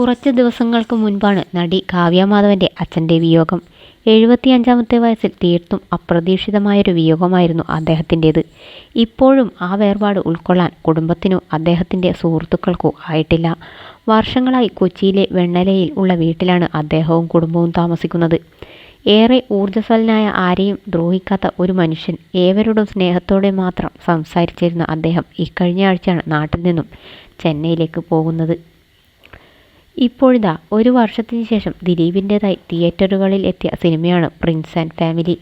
കുറച്ച് ദിവസങ്ങൾക്ക് മുൻപാണ് നടി കാവ്യ മാധവന്റെ അച്ഛന്റെ വിയോഗം. എഴുപത്തിയഞ്ചാമത്തെ വയസ്സിൽ തീർത്തും അപ്രതീക്ഷിതമായൊരു വിയോഗമായിരുന്നു അദ്ദേഹത്തിന്റേത് ഇപ്പോഴും ആ വേർപാട് ഉൾക്കൊള്ളാൻ കുടുംബത്തിനോ അദ്ദേഹത്തിന്റെ സുഹൃത്തുക്കൾക്കോ ആയിട്ടില്ല. വർഷങ്ങളായി കൊച്ചിയിലെ വെണ്ണലയിൽ ഉള്ള വീട്ടിലാണ് അദ്ദേഹവും കുടുംബവും താമസിക്കുന്നത്. ഏറെ ഊർജസ്വലനായ ആരെയും ദ്രോഹിക്കാത്ത ഒരു മനുഷ്യൻ ഏവരോടും സ്നേഹത്തോടെ മാത്രം സംസാരിച്ചിരുന്ന അദ്ദേഹം ഇക്കഴിഞ്ഞ ആഴ്ചയാണ് നാട്ടിൽ നിന്നും ചെന്നൈയിലേക്ക് പോകുന്നത്. ഇപ്പോഴിതാ ഒരു വർഷത്തിന് ശേഷം ദിലീപിന്റെതായി തിയേറ്ററുകളിൽ എത്തിയ സിനിമയാണ് prince and family.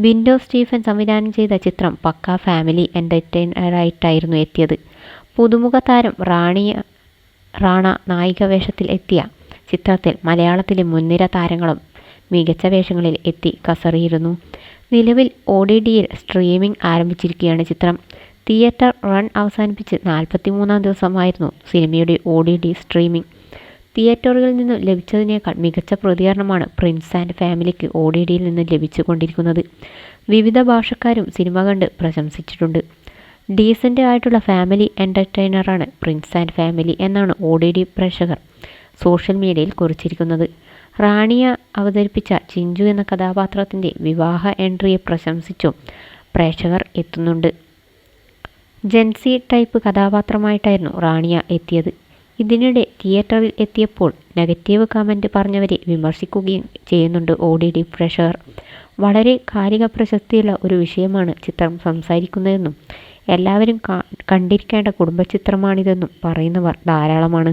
Binto Stephen സംവിധാനം ചെയ്ത ചിത്രം പക്ക ഫാമിലി എന്റർടൈനറായിട്ടായിരുന്നു എത്തിയത്. പുതുമുഖ താരം റാണിയ റാണ നായിക വേഷത്തിൽ എത്തിയ ചിത്രത്തിൽ മലയാളത്തിലെ മുൻനിര താരങ്ങളും മികച്ച വേഷങ്ങളിൽ എത്തി കസറിയിരുന്നു. നിലവിൽ ഒ ഡി ഡിയിൽ സ്ട്രീമിംഗ് ആരംഭിച്ചിരിക്കുകയാണ് ചിത്രം. തിയേറ്റർ റൺ അവസാനിപ്പിച്ച് നാൽപ്പത്തിമൂന്നാം ദിവസമായിരുന്നു സിനിമയുടെ ഒ ഡി ഡി സ്ട്രീമിംഗ്. തിയേറ്ററുകളിൽ നിന്നും ലഭിച്ചതിനേക്കാൾ മികച്ച പ്രതികരണമാണ് പ്രിൻസ് ആൻഡ് ഫാമിലിക്ക് ഒ ഡി ഡിയിൽ നിന്ന് ലഭിച്ചുകൊണ്ടിരിക്കുന്നത്. വിവിധ ഭാഷക്കാരും സിനിമ കണ്ട് പ്രശംസിച്ചിട്ടുണ്ട്. ഡീസന്റ് ആയിട്ടുള്ള ഫാമിലി എന്റർടൈനറാണ് പ്രിൻസ് ആൻഡ് ഫാമിലി എന്നാണ് ഒ ഡി ഡി പ്രേക്ഷകർ സോഷ്യൽ മീഡിയയിൽ കുറിച്ചിരിക്കുന്നത്. റാണിയ അവതരിപ്പിച്ച ചിഞ്ചു എന്ന കഥാപാത്രത്തിന്റെ വിവാഹ എൻട്രിയെ പ്രശംസിച്ചും പ്രേക്ഷകർ എത്തുന്നുണ്ട്. ജെൻസി ടൈപ്പ് കഥാപാത്രമായിട്ടായിരുന്നു റാണിയ എത്തിയത്. ഇതിനിടെ തിയേറ്ററിൽ എത്തിയപ്പോൾ നെഗറ്റീവ് കമന്റ് പറഞ്ഞവരെ വിമർശിക്കുകയും ചെയ്യുന്നുണ്ട് ഒ ഡി ഡി പ്രഷർ. വളരെ കാലിക പ്രശസ്തിയുള്ള ഒരു വിഷയമാണ് ചിത്രം സംസാരിക്കുന്നതെന്നും എല്ലാവരും കണ്ടിരിക്കേണ്ട കുടുംബ ചിത്രമാണിതെന്നും പറയുന്നവർ ധാരാളമാണ്.